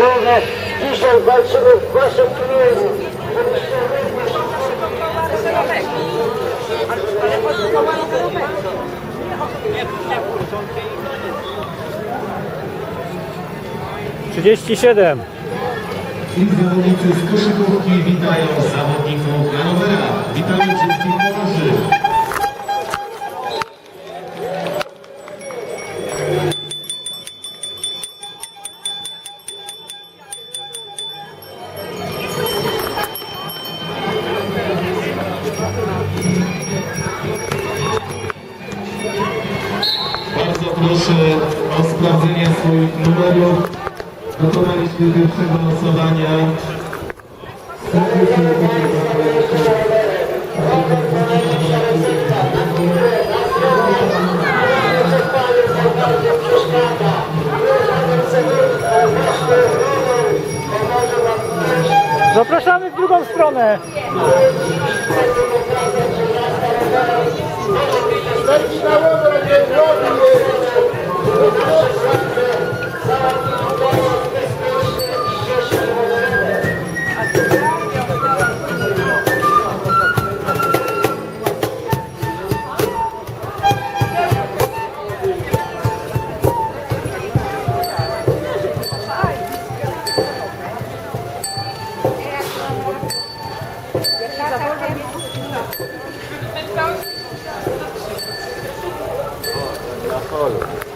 równe. Dzisiaj walczymy w waszym imieniu. Trzydzieści siedem. Z koszykówki witają zawodników Hanowera. Witamy proszę o sprawdzenie swoich numerów. Dokonaliśmy pierwszego losowania. Zapraszamy w drugą stronę. Na polu.